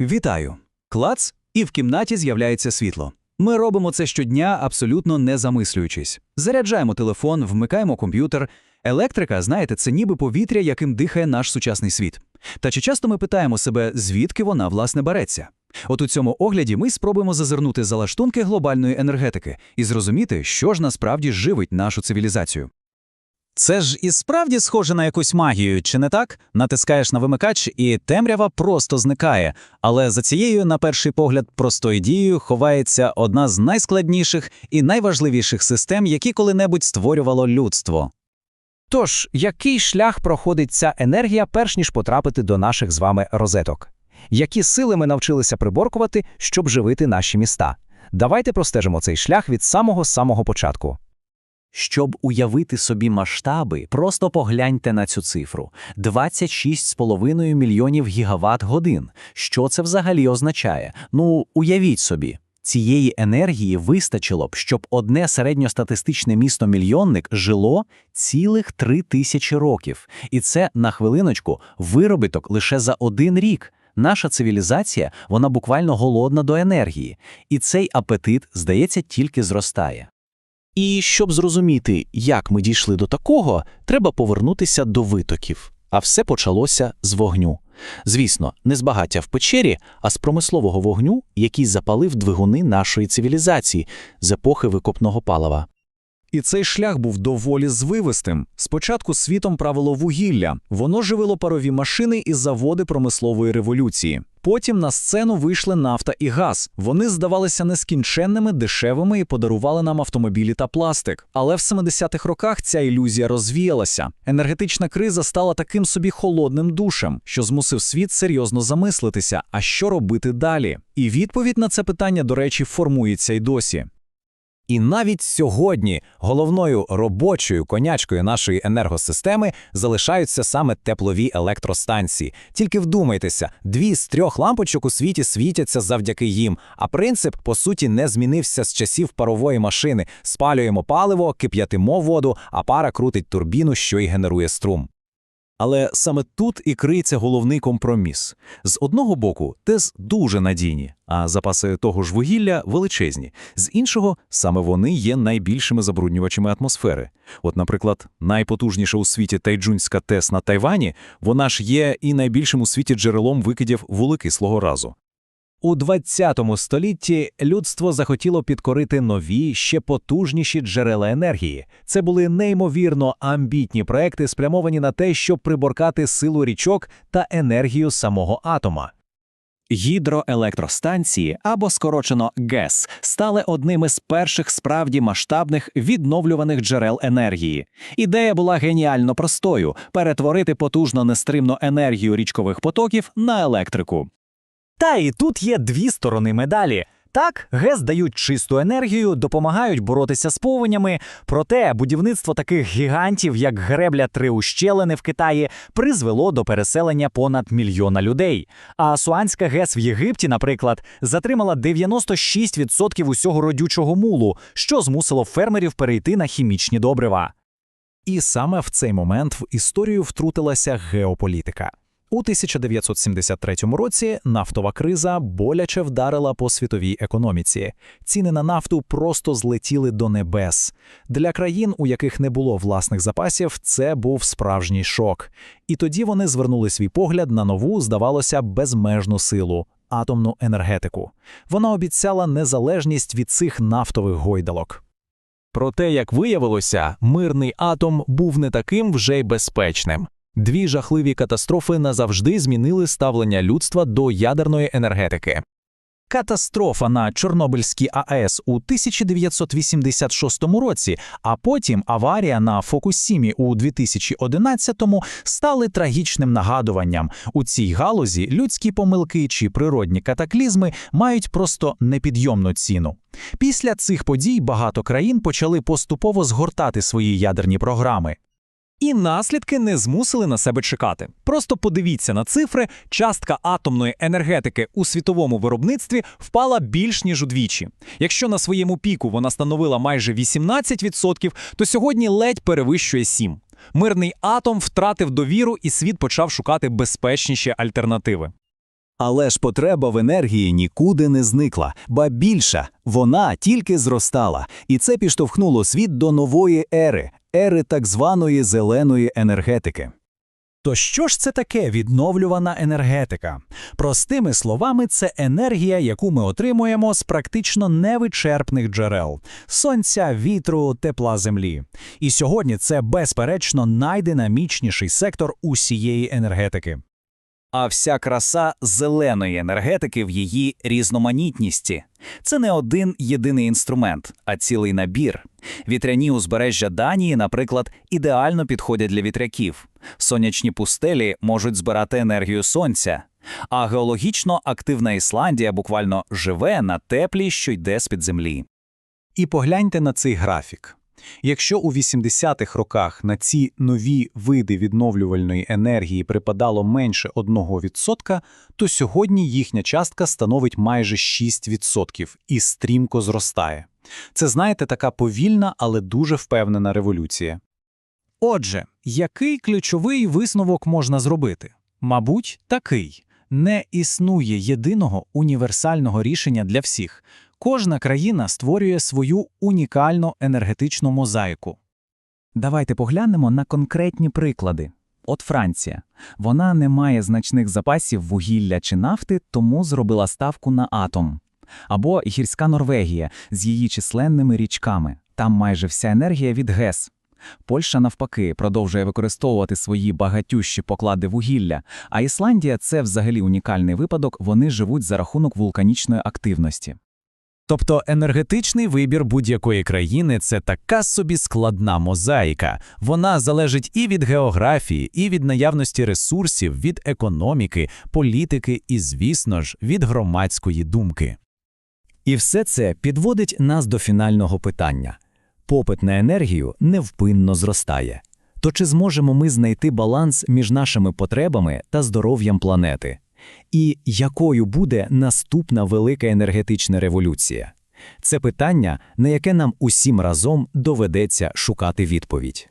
Вітаю! Клац, і в кімнаті з'являється світло. Ми робимо це щодня, абсолютно не замислюючись. Заряджаємо телефон, вмикаємо комп'ютер. Електрика, знаєте, це ніби повітря, яким дихає наш сучасний світ. Та чи часто ми питаємо себе, звідки вона, власне, береться? От у цьому огляді ми спробуємо зазирнути за лаштунки глобальної енергетики і зрозуміти, що ж насправді живить нашу цивілізацію. Це ж і справді схоже на якусь магію, чи не так? Натискаєш на вимикач, і темрява просто зникає. Але за цією, на перший погляд, простою дією ховається одна з найскладніших і найважливіших систем, які коли-небудь створювало людство. Тож, який шлях проходить ця енергія, перш ніж потрапити до наших з вами розеток? Які сили ми навчилися приборкувати, щоб живити наші міста? Давайте простежимо цей шлях від самого самого початку. Щоб уявити собі масштаби, просто погляньте на цю цифру: 26,5 мільйонів гігават годин. Що це взагалі означає? Ну, уявіть собі. Цієї енергії вистачило б, щоб одне середньостатистичне місто-мільйонник жило цілих три тисячі років. І це, на хвилиночку, виробіток лише за один рік. Наша цивілізація, вона буквально голодна до енергії. І цей апетит, здається, тільки зростає. І щоб зрозуміти, як ми дійшли до такого, треба повернутися до витоків. А все почалося з вогню. Звісно, не з багаття в печері, а з промислового вогню, який запалив двигуни нашої цивілізації з епохи викопного палива. І цей шлях був доволі звивистим. Спочатку світом правило вугілля, воно живило парові машини і заводи промислової революції. Потім на сцену вийшли нафта і газ. Вони здавалися нескінченними, дешевими і подарували нам автомобілі та пластик. Але в 70-х роках ця ілюзія розвіялася. Енергетична криза стала таким собі холодним душем, що змусив світ серйозно замислитися, а що робити далі. І відповідь на це питання, до речі, формується й досі. І навіть сьогодні головною робочою конячкою нашої енергосистеми залишаються саме теплові електростанції. Тільки вдумайтеся, дві з трьох лампочок у світі світяться завдяки їм. А принцип, по суті, не змінився з часів парової машини. Спалюємо паливо, кип'ятимо воду, а пара крутить турбіну, що й генерує струм. Але саме тут і криється головний компроміс. З одного боку, ТЕС дуже надійні, а запаси того ж вугілля величезні. З іншого, саме вони є найбільшими забруднювачами атмосфери. От, наприклад, найпотужніша у світі тайджунська ТЕС на Тайвані, вона ж є і найбільшим у світі джерелом викидів вуглекислого разу. У 20 столітті людство захотіло підкорити нові, ще потужніші джерела енергії. Це були неймовірно амбітні проекти, спрямовані на те, щоб приборкати силу річок та енергію самого атома. Гідроелектростанції або скорочено ГЕС стали одним із перших справді масштабних відновлюваних джерел енергії. Ідея була геніально простою перетворити потужно нестримну енергію річкових потоків на електрику. Та і тут є дві сторони медалі. Так, ГЕС дають чисту енергію, допомагають боротися з повенями. Проте будівництво таких гігантів, як гребля три ущелини в Китаї, призвело до переселення понад мільйона людей. А Суанська ГЕС в Єгипті, наприклад, затримала 96% усього родючого мулу, що змусило фермерів перейти на хімічні добрива. І саме в цей момент в історію втрутилася геополітика. У 1973 році нафтова криза боляче вдарила по світовій економіці. Ціни на нафту просто злетіли до небес. Для країн, у яких не було власних запасів, це був справжній шок. І тоді вони звернули свій погляд на нову, здавалося, безмежну силу атомну енергетику. Вона обіцяла незалежність від цих нафтових гойдалок. Проте, як виявилося, мирний атом був не таким вже й безпечним. Дві жахливі катастрофи назавжди змінили ставлення людства до ядерної енергетики. Катастрофа на Чорнобильській АЕС у 1986 році, а потім аварія на Фокусімі у 2011-му стали трагічним нагадуванням. У цій галузі людські помилки чи природні катаклізми мають просто непідйомну ціну. Після цих подій багато країн почали поступово згортати свої ядерні програми. І наслідки не змусили на себе чекати. Просто подивіться на цифри: частка атомної енергетики у світовому виробництві впала більш ніж удвічі. Якщо на своєму піку вона становила майже 18%, то сьогодні ледь перевищує 7%. Мирний атом втратив довіру, і світ почав шукати безпечніші альтернативи. Але ж потреба в енергії нікуди не зникла, ба більша, вона тільки зростала, і це підштовхнуло світ до нової ери, ери так званої зеленої енергетики. То що ж це таке відновлювана енергетика? Простими словами, це енергія, яку ми отримуємо з практично невичерпних джерел сонця, вітру, тепла землі. І сьогодні це безперечно найдинамічніший сектор усієї енергетики. А вся краса зеленої енергетики в її різноманітності. Це не один єдиний інструмент, а цілий набір. Вітряні узбережжя Данії, наприклад, ідеально підходять для вітряків. Сонячні пустелі можуть збирати енергію сонця. А геологічно активна Ісландія буквально живе на теплі, що йде з-під землі. І погляньте на цей графік. Якщо у 80-х роках на ці нові види відновлювальної енергії припадало менше 1%, то сьогодні їхня частка становить майже 6% і стрімко зростає. Це, знаєте, така повільна, але дуже впевнена революція. Отже, який ключовий висновок можна зробити? Мабуть, такий. Не існує єдиного універсального рішення для всіх. Кожна країна створює свою унікальну енергетичну мозаїку. Давайте поглянемо на конкретні приклади. От Франція. Вона не має значних запасів вугілля чи нафти, тому зробила ставку на атом. Або гірська Норвегія з її численними річками. Там майже вся енергія від ГЕС. Польща, навпаки, продовжує використовувати свої багатющі поклади вугілля, а Ісландія це взагалі унікальний випадок, вони живуть за рахунок вулканічної активності. Тобто енергетичний вибір будь-якої країни це така собі складна мозаїка. Вона залежить і від географії, і від наявності ресурсів, від економіки, політики і, звісно ж, від громадської думки. І все це підводить нас до фінального питання. Попит на енергію невпинно зростає. То чи зможемо ми знайти баланс між нашими потребами та здоров'ям планети? І якою буде наступна велика енергетична революція? Це питання, на яке нам усім разом доведеться шукати відповідь.